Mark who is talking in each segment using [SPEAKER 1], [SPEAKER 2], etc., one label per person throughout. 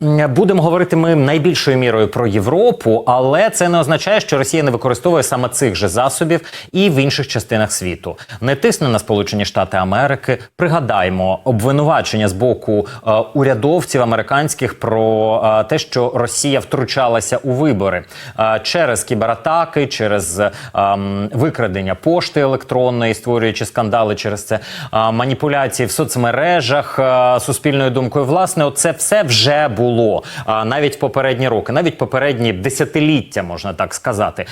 [SPEAKER 1] Будемо говорити ми найбільшою мірою про Європу, але це не означає, що Росія не використовує саме цих же засобів і в інших частинах світу. Не тисне на Сполучені Штати Америки. Пригадаємо обвинувачення з боку е, урядовців американських про е, те, що Росія втручалася у вибори е, через кібератаки, через е, викрадення пошти електронної, створюючи скандали через це е, маніпуляції в соцмережах е, суспільною думкою. Власне, це все вже було а, навіть попередні роки, навіть попередні десятиліття, можна так сказати.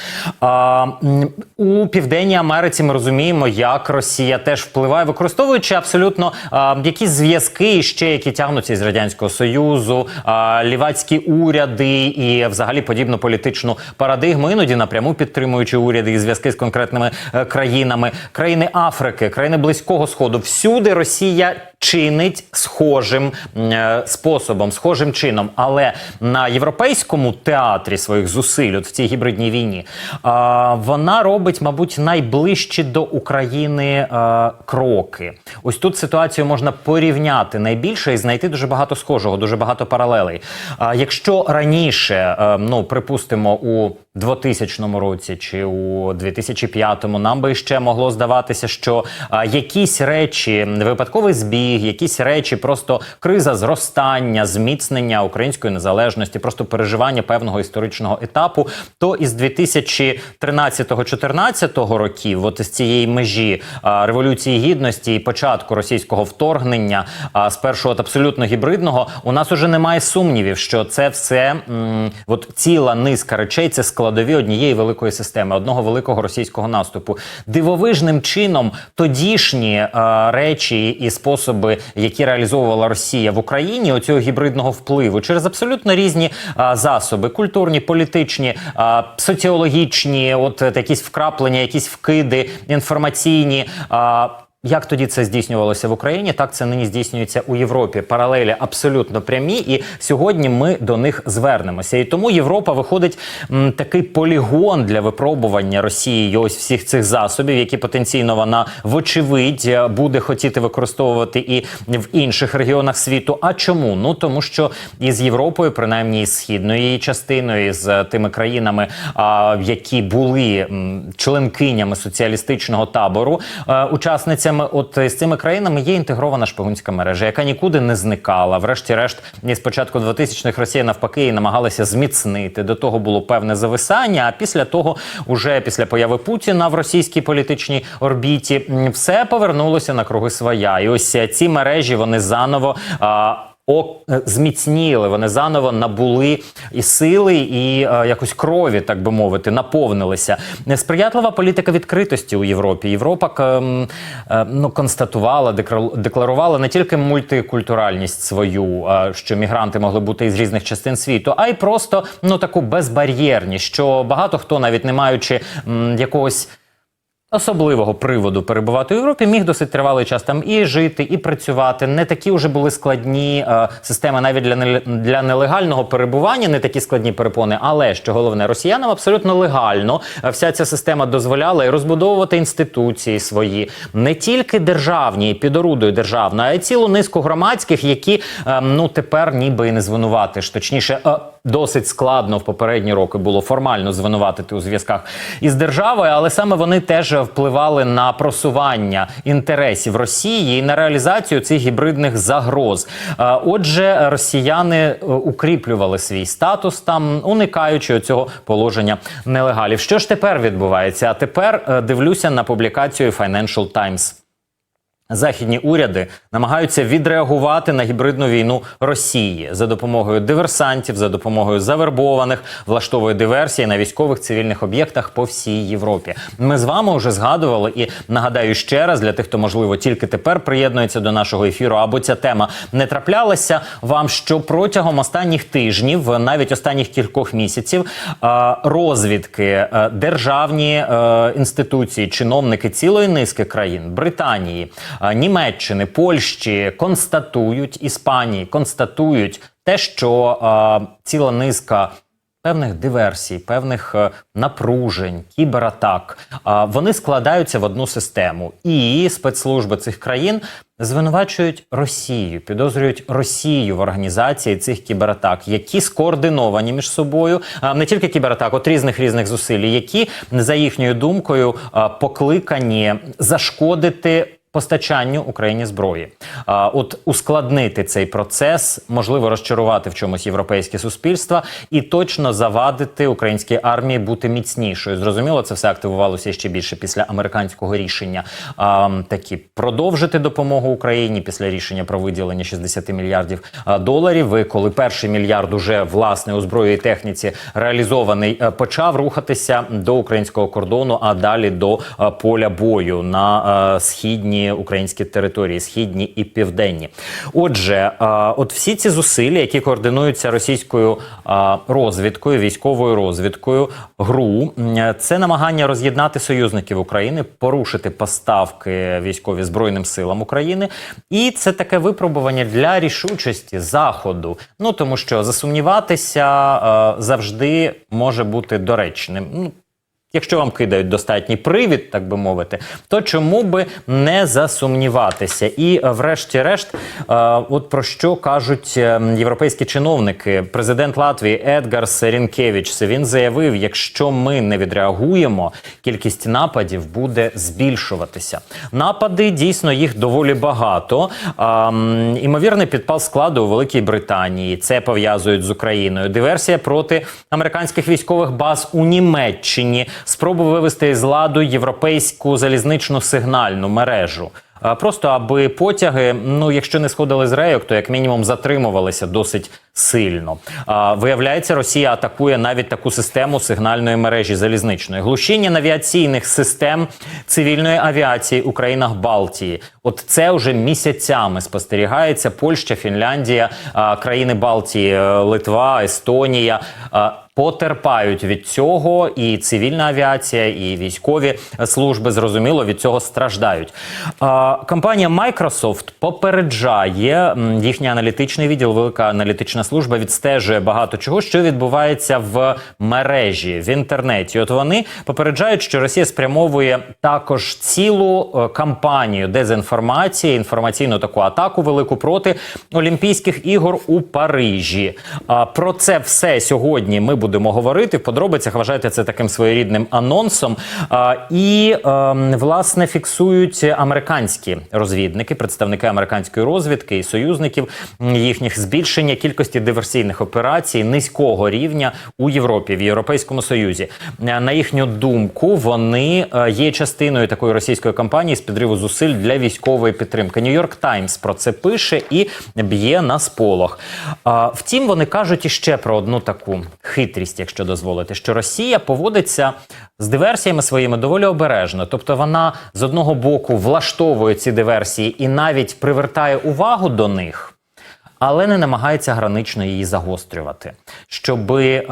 [SPEAKER 1] У Південній Америці ми розуміємо, як Росія теж впливає, використовуючи абсолютно а, якісь зв'язки, ще які тягнуться із радянського союзу, лівацькі уряди і взагалі подібну політичну парадигму, іноді напряму підтримуючи уряди і зв'язки з конкретними е, країнами, країни Африки, країни Близького Сходу. Всюди Росія чинить схожим е, способом, схожим чином. Але на європейському театрі своїх зусиль от в цій гібридній війні а, вона робить, мабуть, найближчі до України е, кроки. Ось тут ситуацію можна порівняти найбільше і знайти дуже багато схожого, дуже багато паралелей. А, якщо раніше, е, ну припустимо, у 2000 році чи у 2005 нам би ще могло здаватися, що а, якісь речі, випадковий збіг, якісь речі, просто криза зростання, зміцнення української незалежності, просто переживання певного історичного етапу, то із 2013-14 років, от із цієї межі а, революції гідності і початку російського вторгнення, а, спершу от абсолютно гібридного, у нас уже немає сумнівів, що це все м, от ціла низка речей, це складові однієї великої системи, одного великого російського наступу. Дивовижним чином тодішні е, речі і способи, які реалізовувала Росія в Україні, оцього гібридного впливу через абсолютно різні а, засоби: культурні, політичні, а, соціологічні, от от якісь вкраплення, якісь вкиди, інформаційні. е, як тоді це здійснювалося в Україні, так це нині здійснюється у Європі. Паралелі абсолютно прямі, і сьогодні ми до них звернемося. І тому Європа виходить м, такий полігон для випробування Росії ось всіх цих засобів, які потенційно вона вочевидь е, буде хотіти використовувати і в інших регіонах світу. А чому? Ну тому що із Європою, принаймні із східною її частиною, з тими країнами, а, які були м, членкинями соціалістичного табору, е, учасницями, от з цими країнами є інтегрована шпигунська мережа, яка нікуди не зникала. Врешті-решт, з початку 2000-х Росія навпаки її намагалася зміцнити. До того було певне зависання. А після того, уже після появи Путіна в російській політичній орбіті, все повернулося на круги своя. І ось е, ці мережі вони заново. А, е, зміцніли, вони заново набули і сили, і е, якось крові, так би мовити, наповнилися. Несприятлива політика відкритості у Європі. Європа к- е, ну, констатувала, декларувала не тільки мультикультуральність свою, е, що мігранти могли бути із різних частин світу, а й просто ну таку безбар'єрність, що багато хто, навіть не маючи м, якогось. Особливого приводу перебувати у Європі міг досить тривалий час там і жити, і працювати. Не такі вже були складні е, системи навіть для для нелегального перебування, не такі складні перепони. Але що головне, росіянам абсолютно легально е, вся ця система дозволяла і розбудовувати інституції свої, не тільки державні і під орудою державної, а й цілу низку громадських, які е, ну тепер ніби і не звинуватиш. Точніше, е, досить складно в попередні роки було формально звинуватити у зв'язках із державою, але саме вони теж впливали на просування інтересів Росії і на реалізацію цих гібридних загроз. Е, Отже, росіяни е, укріплювали свій статус там, уникаючи цього положення нелегалів. Що ж тепер відбувається? А тепер е, дивлюся на публікацію Financial Times. Західні уряди намагаються відреагувати на гібридну війну Росії за допомогою диверсантів, за допомогою завербованих, влаштовує диверсії на військових цивільних об'єктах по всій Європі. Ми з вами вже згадували і нагадаю ще раз для тих, хто можливо тільки тепер приєднується до нашого ефіру, або ця тема не траплялася вам, що протягом останніх тижнів, навіть останніх кількох місяців, розвідки, е, державні е, інституції, чиновники цілої низки країн Британії, Німеччини, Польщі констатують Іспанії, констатують те, що е, ціла низка Певних диверсій, певних е, напружень, кібератак, а, вони складаються в одну систему, і спецслужби цих країн звинувачують Росію, підозрюють Росію в організації цих кібератак, які скоординовані між собою, а, не тільки кібератак, от різних різних зусиль, які за їхньою думкою покликані зашкодити. Постачанню Україні зброї, а от ускладнити цей процес, можливо, розчарувати в чомусь європейське суспільство і точно завадити українській армії бути міцнішою. Зрозуміло, це все активувалося ще більше після американського рішення. А, такі продовжити допомогу Україні після рішення про виділення 60 мільярдів доларів. І коли перший мільярд уже власне у зброї і техніці реалізований, е, почав рухатися до українського кордону, а далі до е, поля бою на е, східні українські території, східні і південні. Отже, от всі ці зусилля, які координуються російською розвідкою, військовою розвідкою, ГРУ, це намагання роз'єднати союзників України, порушити поставки військові збройним силам України, і це таке випробування для рішучості заходу. Ну тому що засумніватися завжди може бути доречним. Ну, Якщо вам кидають достатній привід, так би мовити, то чому би не засумніватися? І е, врешті-решт, е, от про що кажуть е, європейські чиновники, президент Латвії Едгарс Рінкевич, він заявив: якщо ми не відреагуємо, кількість нападів буде збільшуватися. Напади дійсно їх доволі багато. Імовірний підпал складу у Великій Британії. Це пов'язують з Україною. Диверсія проти американських військових баз у Німеччині. Спроби вивести із ладу європейську залізничну сигнальну мережу. Просто аби потяги, ну якщо не сходили з рейок, то як мінімум затримувалися досить сильно. А, виявляється, Росія атакує навіть таку систему сигнальної мережі залізничної. Глушіння навіаційних систем цивільної авіації у країнах Балтії. От це вже місяцями спостерігається. Польща, Фінляндія, а, країни Балтії, е, Литва, Естонія. а, Потерпають від цього і цивільна авіація, і військові служби зрозуміло від цього страждають. Компанія Microsoft попереджає їхній аналітичний відділ, велика аналітична служба відстежує багато чого, що відбувається в мережі в інтернеті. От вони попереджають, що Росія спрямовує також цілу е, кампанію дезінформації, інформаційну таку атаку велику проти Олімпійських ігор у Парижі. А про це все сьогодні ми будемо говорити. В подробицях вважайте це таким своєрідним анонсом. А, і ем, власне фіксують американські розвідники, представники американської розвідки і союзників їхніх збільшення кількості диверсійних операцій низького рівня у Європі в Європейському Союзі. Е, На їхню думку, вони е, є частиною такої російської кампанії з підриву зусиль для військової підтримки. Нью-Йорк Таймс про це пише і б'є на сполох. Втім, вони кажуть іще про одну таку хитрість, якщо дозволити, що Росія поводиться з диверсіями своїми доволі обережно. Тобто вона з одного боку влаштовує ці диверсії і навіть привертає увагу до них, але не намагається гранично її загострювати, щоби.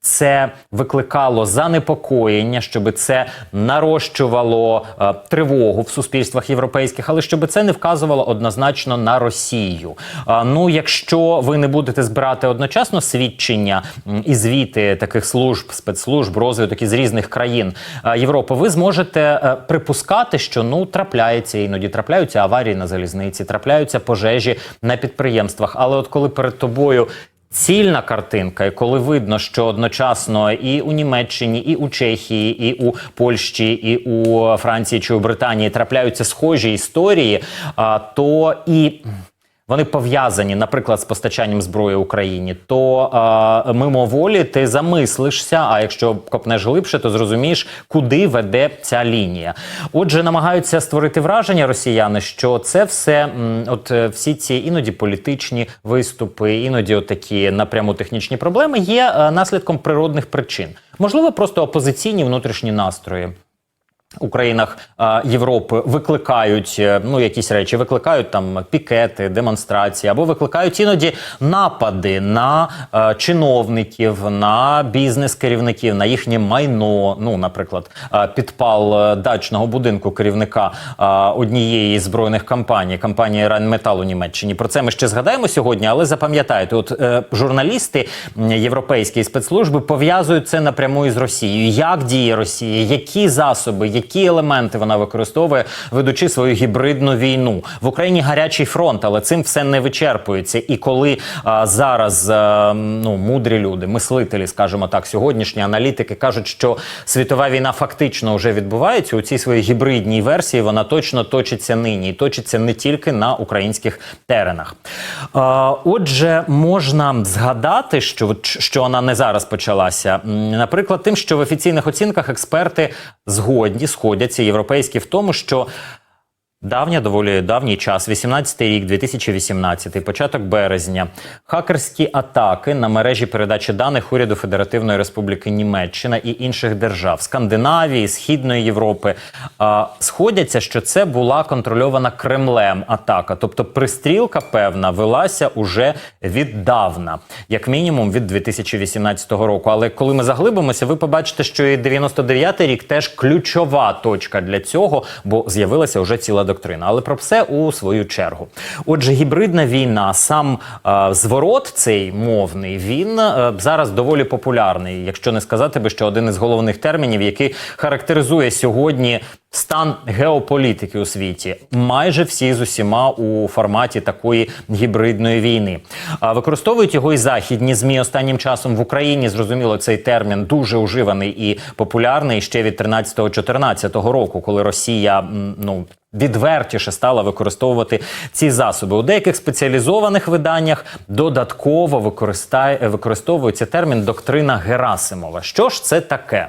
[SPEAKER 1] Е, це викликало занепокоєння, щоб це нарощувало е, тривогу в суспільствах європейських, але щоб це не вказувало однозначно на Росію. А, ну, якщо ви не будете збирати одночасно свідчення і звіти таких служб, спецслужб, розвиток із різних країн е, Європи, ви зможете е, припускати, що ну трапляється іноді трапляються аварії на залізниці, трапляються пожежі на підприємствах. Але от коли перед тобою Цільна картинка, і коли видно, що одночасно і у Німеччині, і у Чехії, і у Польщі, і у Франції чи у Британії трапляються схожі історії, то і вони пов'язані, наприклад, з постачанням зброї Україні, то а, мимоволі ти замислишся. А якщо копнеш глибше, то зрозумієш, куди веде ця лінія. Отже, намагаються створити враження росіяни, що це все, от е, всі ці іноді політичні виступи, іноді такі напряму технічні проблеми є е, наслідком природних причин. Можливо, просто опозиційні внутрішні настрої. У країнах Європи викликають е, ну якісь речі, викликають там пікети, демонстрації або викликають іноді напади на е, чиновників, на бізнес-керівників, на їхнє майно. Ну, наприклад, е, підпал дачного будинку керівника однієї з збройних компаній, компанії Райнметал у Німеччині. Про це ми ще згадаємо сьогодні, але запам'ятайте, от журналісти європейські спецслужби пов'язують це напряму із Росією. Як діє Росія, які засоби, які елементи вона використовує, ведучи свою гібридну війну в Україні гарячий фронт, але цим все не вичерпується. І коли а, зараз а, ну мудрі люди, мислителі, скажімо так, сьогоднішні аналітики кажуть, що світова війна фактично вже відбувається у цій своїй гібридній версії, вона точно точиться нині і точиться не тільки на українських теренах. А, отже, можна згадати, що що вона не зараз почалася. Наприклад, тим, що в офіційних оцінках експерти згодні сходяться європейські в тому, що Давня, доволі давній час, 18-й рік, 2018, початок березня. Хакерські атаки на мережі передачі даних уряду Федеративної Республіки Німеччина і інших держав Скандинавії, Східної Європи а, сходяться, що це була контрольована Кремлем атака. Тобто пристрілка певна велася уже віддавна, як мінімум від 2018 року. Але коли ми заглибимося, ви побачите, що і 99-й рік теж ключова точка для цього, бо з'явилася вже ціла доктрина. Але про все у свою чергу. Отже, гібридна війна, сам е, зворот цей мовний, він е, зараз доволі популярний, якщо не сказати би, що один із головних термінів, який характеризує сьогодні. Стан геополітики у світі майже всі з усіма у форматі такої гібридної війни. Використовують його і західні змі останнім часом в Україні. Зрозуміло, цей термін дуже уживаний і популярний ще від 13-14 року, коли Росія ну відвертіше стала використовувати ці засоби. У деяких спеціалізованих виданнях додатково використовується термін доктрина Герасимова. Що ж це таке?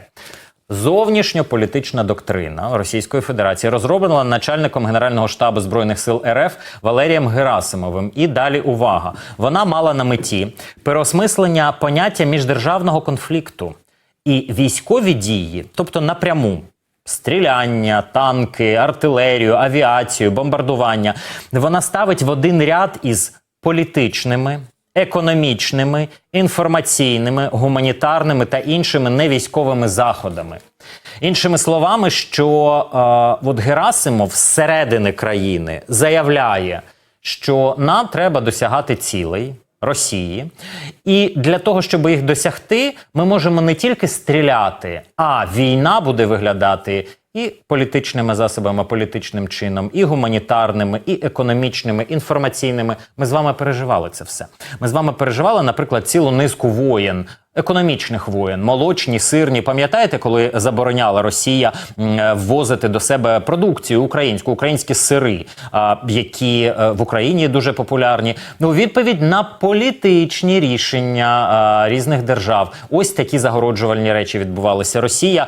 [SPEAKER 1] Зовнішньополітична доктрина Російської Федерації розроблена начальником Генерального штабу збройних сил РФ Валерієм Герасимовим. І далі увага. Вона мала на меті переосмислення поняття міждержавного конфлікту і військові дії, тобто напряму. Стріляння, танки, артилерію, авіацію, бомбардування вона ставить в один ряд із політичними, економічними, інформаційними, гуманітарними та іншими невійськовими заходами. Іншими словами, що е, от Герасимов зсередини країни заявляє, що нам треба досягати цілей. Росії, і для того, щоб їх досягти, ми можемо не тільки стріляти, а війна буде виглядати і політичними засобами, політичним чином, і гуманітарними, і економічними, інформаційними. Ми з вами переживали це все. Ми з вами переживали, наприклад, цілу низку воєн. Економічних воєн, молочні, сирні. Пам'ятаєте, коли забороняла Росія е, ввозити до себе продукцію українську, українські сири, які е, в Україні дуже популярні. Ну, відповідь на політичні рішення різних держав. Ось такі загороджувальні речі відбувалися. Росія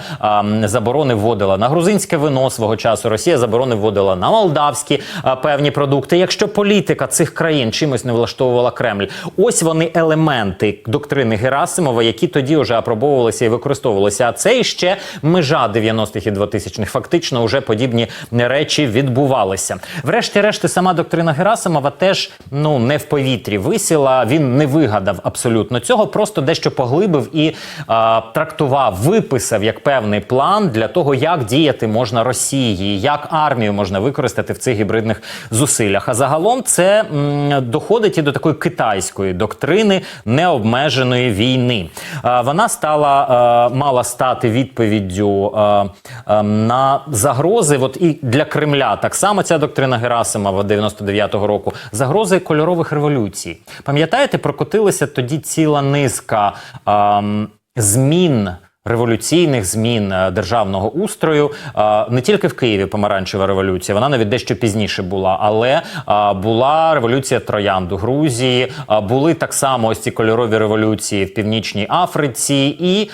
[SPEAKER 1] заборони вводила на грузинське вино свого часу. Росія заборони вводила на молдавські певні продукти. Якщо політика цих країн чимось не влаштовувала Кремль, ось вони елементи доктрини Герасимова, які тоді вже апробовувалися і використовувалися. А це іще межа 90-х і 2000-х. Фактично, вже подібні речі відбувалися. Врешті-решти, сама доктрина Герасимова теж ну не в повітрі висіла. Він не вигадав абсолютно цього, просто дещо поглибив і а, трактував, виписав як певний план для того, як діяти можна Росії, як армію можна використати в цих гібридних зусиллях. А загалом це м, доходить і до такої китайської доктрини необмеженої війни. Вона стала мала стати відповіддю на загрози. От і для Кремля так само ця доктрина Герасимова 99-го року. Загрози кольорових революцій. Пам'ятаєте, прокотилася тоді ціла низка змін. Революційних змін е, державного устрою Е, не тільки в Києві помаранчева революція, вона навіть дещо пізніше була, але е, була революція Троянд у Грузії, були так само ось ці кольорові революції в Північній Африці, і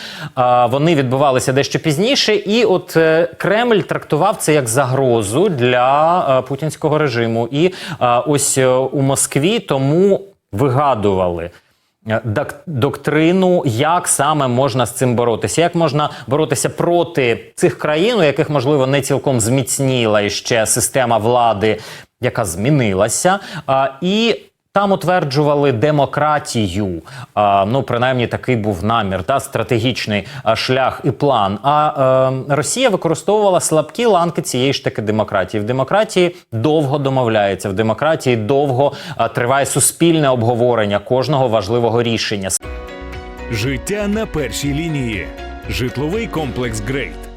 [SPEAKER 1] вони відбувалися дещо пізніше. І от Кремль трактував це як загрозу для путінського режиму. І ось у Москві тому вигадували доктрину, як саме можна з цим боротися, як можна боротися проти цих країн, у яких можливо не цілком зміцніла іще система влади, яка змінилася, і там утверджували демократію. Ну, принаймні, такий був намір, та стратегічний шлях і план. А е, Росія використовувала слабкі ланки цієї ж таки демократії. В демократії довго домовляється, в демократії довго триває суспільне обговорення кожного важливого рішення.
[SPEAKER 2] Життя на першій лінії. Житловий комплекс Грейт.